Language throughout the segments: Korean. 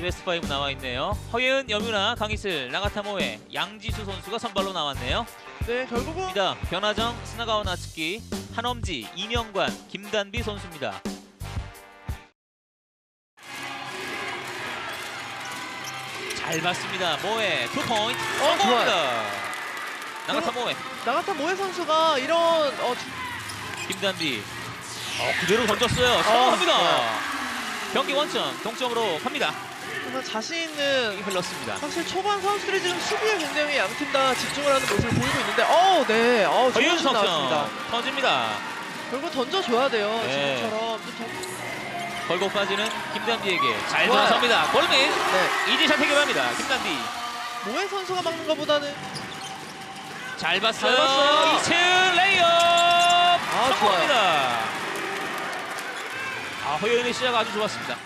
이제 베스트 5 나와 있네요. 허예은, 여뮤나, 강희슬, 나가타모에, 양지수 선수가 선발로 나왔네요. 네, 결국은 입니다. 변화정, 스나가와 나츠키, 한엄지, 이명관, 김단비 선수입니다. 잘 봤습니다. 모에 투 포인트 어, 성공합니다. 나가타 모에, 나가타 모에 선수가 이런 어, 주- 김단비. 어, 그대로 던졌어요. 성공합니다. 좋아요. 경기 원점 동점으로 갑니다. 정말 자신 있는 이 흘렀습니다. 사실 초반 선수들이 지금 수비에 굉장히 양 팀 다 집중을 하는 모습을 보이고 있는데 어, 네. 어, 좋은 슛 나왔습니다. 터집니다. 결국 던져줘야 돼요. 네. 지금처럼. 또 던- 걸고 빠지는 김단비에게 잘 좋아요. 들어섭니다. 골밑 네. 이지샷 해결합니다. 김단비 모에 선수가 막는 것보다는 잘 봤어요. 잘 봤어요. 이츠 레이업 성공합니다. 아 허예은의 시작 아주 좋았습니다.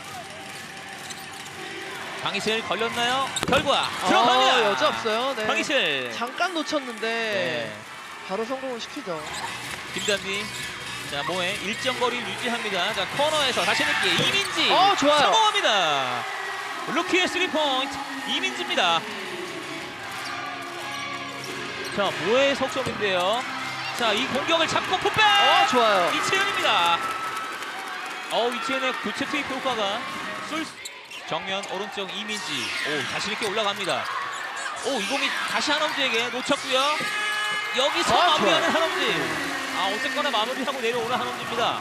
강희슬 걸렸나요? 결과 들어갑니다. 아, 여지 없어요. 네. 강희슬 잠깐 놓쳤는데 네. 바로 성공을 시키죠. 김단비 자 모에 일정 거리를 유지합니다. 자 코너에서 다시 늦기 이민지 어, 좋아요. 성공합니다. 루키의 3포인트 이민지입니다. 자 모의 석점인데요. 자 이 공격을 잡고 풋백 어, 좋아요. 이채연입니다. 어 이채연의 교체 투입 효과가 쏠 정면 오른쪽 이민지 오 자신 있게 올라갑니다. 오 이공이 다시 한엄지에게 놓쳤고요. 여기서 아, 마무리하는. 한엄지. 아 어쨌거나 마무리하고 내려오는 한엄지입니다.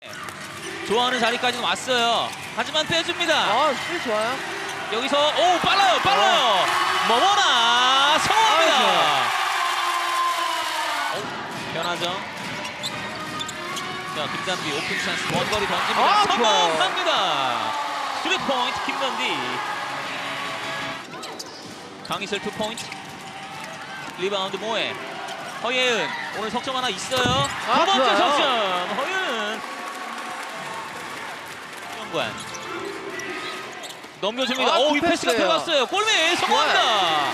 네. 좋아하는 자리까지는 왔어요. 하지만 빼줍니다. 아, 스피 좋아요. 여기서 오 빨라요 빨라요. 머머나 성공합니다. 아, 오, 변하죠. 자 김단비 오픈 찬스 원거리 던집니다. 아, 성공합니다. 3포인트 김단비. 강희슬 2포인트. 리바운드 모에. 허예은 오늘 석점 하나 있어요. 아, 두 번째 좋아요. 석점 허예은. 영관. 넘겨줍니다. 아, 오, 이 패스가. 들어갔어요. 골밑 성공합니다.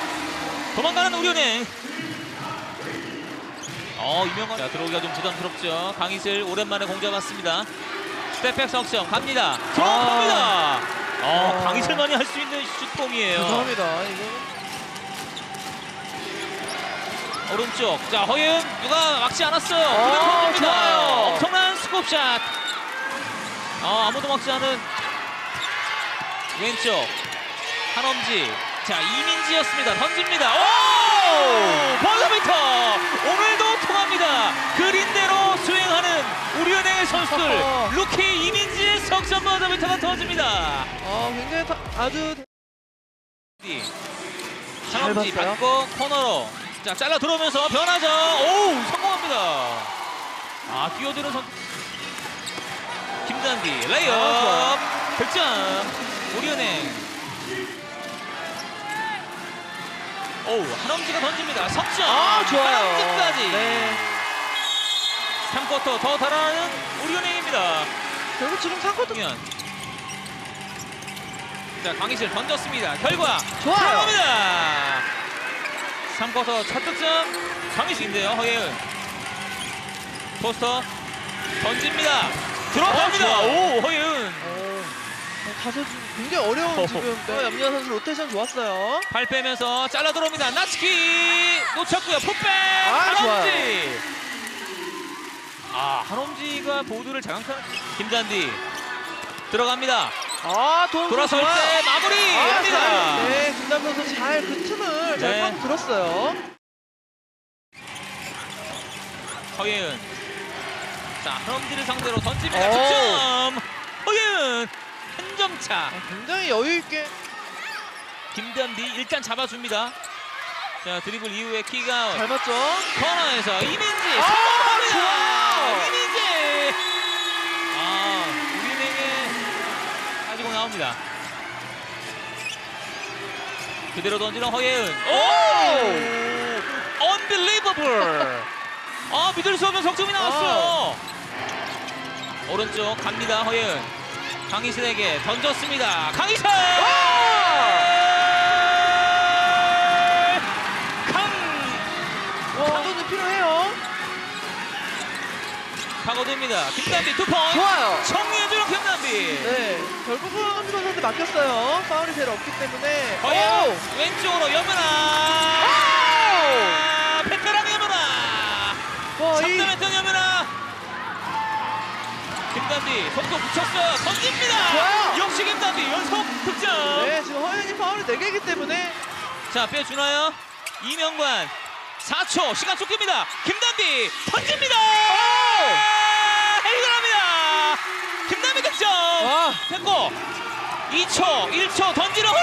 도망가는 우려는. 어, 이명관. 자, 들어오기가 좀 부담스럽죠. 강희슬 오랜만에 공 잡았습니다. 스텝백 석점 갑니다. 들어갑니다. 어, 아. 강희슬만이 할 수 있는 슛폼이에요. 죄송합니다. 이거 오른쪽. 자, 허예은 누가 막지 않았어요. 어. 좋아요. 엄청난 스kup샷. 어, 아무도 막지 않은 왼쪽 한엄지. 자, 이민지였습니다. 던집니다. 오! 버저비터! 오늘도 통합니다. 그린대로 수행하는 우리은행의 선수들. 어허. 루키 이민지의 석점 버저비터가 터집니다. 아, 굉장히 타- 아주 봤어요. 받고 코너로 자 잘라 들어오면서 변하죠. 오 성공합니다. 아 뛰어드는 선 김단비 레이업 아. 득점 우리은행. 오 한엄지가 던집니다. 석점 아, 좋아요. 끝까지. 네. 3쿼터 더 달아나는 우리 은행입니다. 결국 지금 3쿼터 동현. 자 강희실 던졌습니다. 결과 좋아요. 들어갑니다. 3쿼터 첫 득점 강희실인데요. 허예은 포스터 던집니다. 들어갑니다. 어. 오 허예은 어, 다소 굉장히 어려운 어허. 지금 네, 염리아 선수 로테이션 좋았어요. 발 빼면서 잘라 들어옵니다. 나츠키 놓쳤고요. 풋백 아, 한엄지. 아 한엄지가 보드를 장악하는 김단디 들어갑니다. 아, 돈 돌아설 좋아요. 때 마무리 아, 합니다. 잘, 네, 김남현 선수 잘 그 틈을 잘 네. 들었어요. 허예은 자 한엄지를 상대로 던집니다. 오. 득점 허예은 한점 차. 아, 굉장히 여유 있게 김단디 일단 잡아줍니다. 자 드리블 이후에 킥아웃 잘 봤죠. 코너에서 이민지 아, 성공합니다. 좋아요. 이민지 아 우리은행에 가지고 나옵니다. 그대로 던지는 허예은 오 unbelievable 아 믿을 수 없는 석점이 나왔어요. 오른쪽 갑니다 허예은 강희슬에게 던졌습니다. 강희슬 강 와, 감독님 필요해요. 파고듭니다. 김남비 투 포인트. 좋아요. 정리해주는 김남비. 네, 결국은 선수한테 맡겼어요. 파울이 제일 없기 때문에. 과연 오! 왼쪽으로 여문아. 아, 속도 붙였어요. 던집니다. 좋아요. 역시 김단비 연속 득점. 네, 지금 허연이 파울이 4개이기 때문에 자 빼주나요? 이명관 4초 시간 쫓깁니다. 김단비 던집니다. 해결합니다. 김단비 득점. 와. 됐고 2초 1초 던지는 후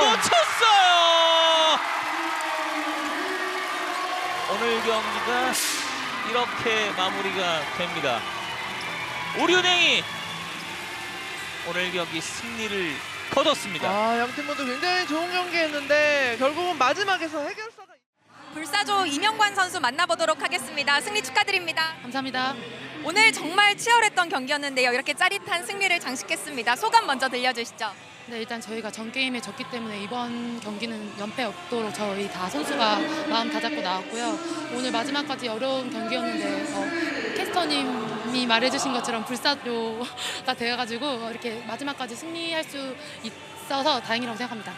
오! 놓쳤어요. 오늘 경기가 이렇게 마무리가 됩니다. 우리은행이 오늘 경기 승리를 거뒀습니다. 아, 양팀 모두 굉장히 좋은 경기했는데 결국은 마지막에서 해결사가 불사조 이명관 선수 만나보도록 하겠습니다. 승리 축하드립니다. 감사합니다. 오늘 정말 치열했던 경기였는데요. 이렇게 짜릿한 승리를 장식했습니다. 소감 먼저 들려주시죠. 네, 일단 저희가 전 게임에 졌기 때문에 이번 경기는 연패 없도록 저희 다 선수가 마음 다잡고 나왔고요. 오늘 마지막까지 어려운 경기였는데 어, 캐스터님 이 말해주신 것처럼 불사조가 되어가지고 이렇게 마지막까지 승리할 수 있어서 다행이라고 생각합니다.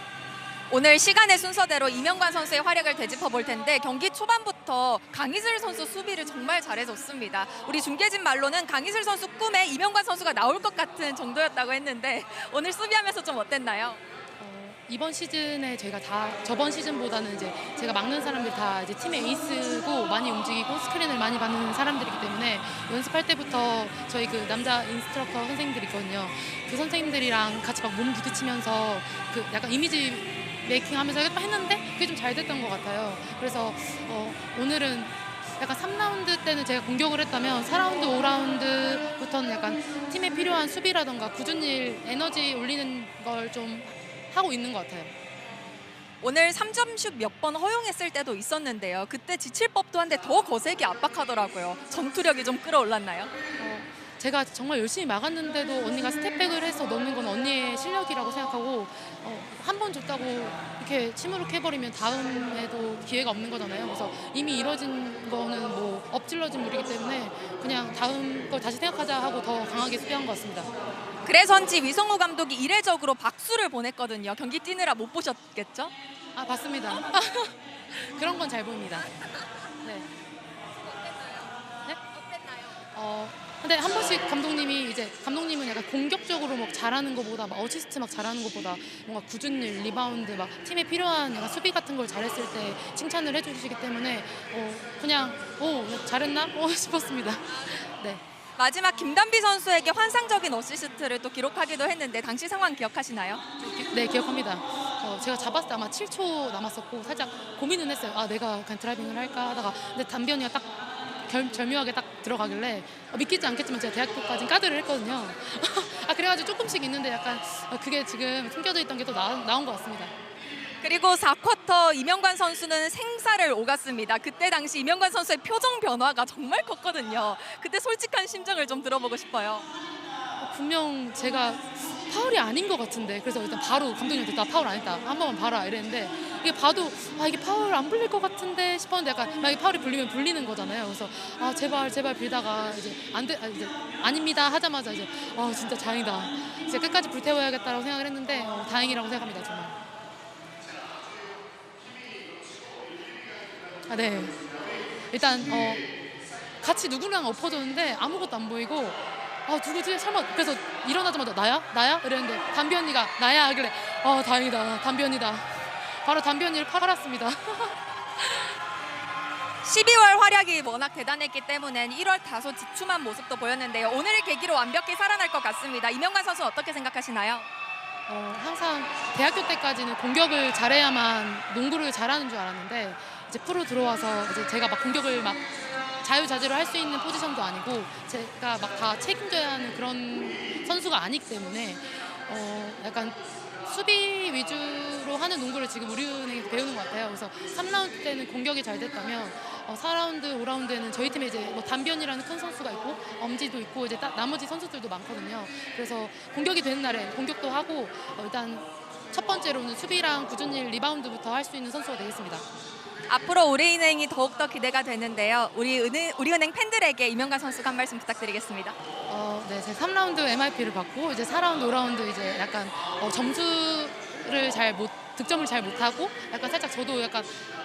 오늘 시간의 순서대로 이명관 선수의 활약을 되짚어 볼 텐데 경기 초반부터 강희슬 선수 수비를 정말 잘해줬습니다. 우리 중계진 말로는 강희슬 선수 꿈에 이명관 선수가 나올 것 같은 정도였다고 했는데 오늘 수비하면서 좀 어땠나요? 어, 이번 시즌에 저희가 다 저번 시즌보다는 이제 제가 막는 사람들 다 이제 팀의 에이스고 많이 움직이고 스크린을 많이 받는 사람들이기 때문에 연습할 때부터 저희 그 남자 인스트럭터 선생님들이 있거든요. 그 선생님들이랑 같이 막 몸 부딪히면서 그 약간 이미지 메이킹 하면서 했는데 그게 좀 잘 됐던 것 같아요. 그래서 어, 오늘은 약간 3라운드 때는 제가 공격을 했다면 4라운드, 5라운드부터는 약간 팀에 필요한 수비라던가 굳은 일, 에너지 올리는 걸좀 하고 있는 것 같아요. 오늘 3점슛 몇 번 허용했을 때도 있었는데요. 그때 지칠 법도 한데 더 거세게 압박하더라고요. 전투력이 좀 끌어올랐나요? 어, 제가 정말 열심히 막았는데도 언니가 스텝백을 해서 넣는 건 언니의 실력이라고 생각하고 어, 한번 줬다고 이렇게 침울룩해버리면 다음에도 기회가 없는 거잖아요. 그래서 이미 이뤄진 거는 뭐 엎질러진 물이기 때문에 그냥 다음 걸 다시 생각하자 하고 더 강하게 수비한 것 같습니다. 그래서인지 위성우 감독이 이례적으로 박수를 보냈거든요. 경기 뛰느라 못 보셨겠죠? 아 봤습니다. 그런 건 잘 보입니다. 네. 네? 어, 근데 한 번씩 감독님이 이제 감독님은 약간 공격적으로 막 잘하는 것보다 막 어시스트 막 잘하는 것보다 뭔가 굳은 일, 리바운드 막 팀에 필요한 약간 수비 같은 걸 잘했을 때 칭찬을 해주시기 때문에 어, 그냥 오 잘했나? 어, 싶었습니다. 네. 마지막 김단비 선수에게 환상적인 어시스트를 또 기록하기도 했는데 당시 상황 기억하시나요? 기- 네 기억합니다. 어, 제가 잡았을 때 아마 7초 남았었고 살짝 고민은 했어요. 아 내가 그냥 드라이빙을 할까 하다가 근데 담비 언니가 딱 결, 절묘하게 딱 들어가길래 어, 믿기지 않겠지만 제가 대학교까지 까드를 했거든요. 아 그래가지고 조금씩 있는데 약간 어, 그게 지금 숨겨져 있던 게 또 나온 것 같습니다. 그리고 4쿼터 이명관 선수는 생사를 오갔습니다. 그때 당시 이명관 선수의 표정 변화가 정말 컸거든요. 그때 솔직한 심정을 좀 들어보고 싶어요. 어, 분명 제가 파울이 아닌 것 같은데 그래서 일단 바로 감독님한테 나 파울 안 했다 한 번만 봐라 이랬는데 이게 봐도 아 이게 파울 안 불릴 것 같은데 싶었는데 약간 만약에 파울이 불리면 불리는 거잖아요. 그래서 아 제발 제발 빌다가 이제 안돼 아, 이제 아닙니다 하자마자 이제 아 진짜 다행이다. 이제 끝까지 불태워야겠다라고 생각을 했는데 어, 다행이라고 생각합니다 정말. 아 네. 일단 어 같이 누구랑 엎어졌는데 아무것도 안 보이고 아 누구지 설마 그래서 일어나자마자 나야? 나야? 이랬는데 담비 언니가 나야 하길래 아 다행이다. 담비 언니다 바로 담비 언니를 팔았습니다 12월 활약이 워낙 대단했기 때문에 1월 다소 지춤한 모습도 보였는데요. 오늘을 계기로 완벽히 살아날 것 같습니다. 이명관 선수 어떻게 생각하시나요? 어, 항상 대학교 때까지는 공격을 잘해야만 농구를 잘하는 줄 알았는데 이제 프로 들어와서 이제 제가 막 공격을 막 자유자재로 할 수 있는 포지션도 아니고 제가 막 다 책임져야 하는 그런 선수가 아니기 때문에 어, 약간 수비 위주로 하는 농구를 지금 우리은행에서 배우는 것 같아요. 그래서 3라운드 때는 공격이 잘 됐다면 어, 4라운드, 5라운드에는 저희 팀에 이제 뭐 담변이라는 큰 선수가 있고 엄지도 있고 이제 따- 나머지 선수들도 많거든요. 그래서 공격이 되는 날에 공격도 하고 어, 일단 첫 번째로는 수비랑 굳은 일 리바운드부터 할 수 있는 선수가 되겠습니다. 앞으로 우리은행이 더욱더 기대가 되는데요. 우리 은행, 우리은행 팬들에게 이명관 선수가 한 말씀 부탁드리겠습니다. 어, 네, 제 3라운드 MIP를 받고 이제 4라운드, 5라운드 이제 약간 어, 점수를 잘 못 득점을 잘 못하고 약간 살짝 저도 약간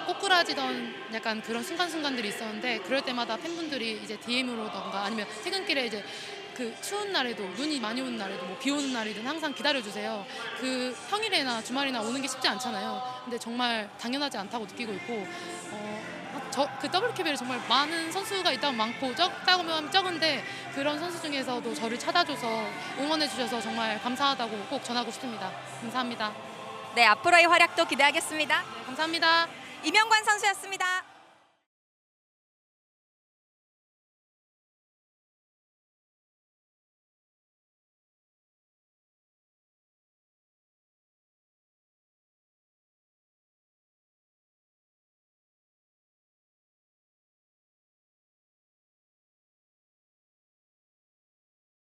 꼬꾸라지던 약간 그런 순간순간들이 있었는데 그럴 때마다 팬분들이 이제 DM으로던가 아니면 퇴근길에 이제 그 추운 날에도 눈이 많이 오는 날에도 뭐 비 오는 날이든 항상 기다려 주세요. 그 평일에나 주말이나 오는 게 쉽지 않잖아요. 근데 정말 당연하지 않다고 느끼고 있고 어, 저 그 WKBL에 정말 많은 선수가 있다면 많고 적다고 하면 적은데 그런 선수 중에서도 저를 찾아줘서 응원해 주셔서 정말 감사하다고 꼭 전하고 싶습니다. 감사합니다. 네, 앞으로의 활약도 기대하겠습니다. 감사합니다. 이명관 선수였습니다.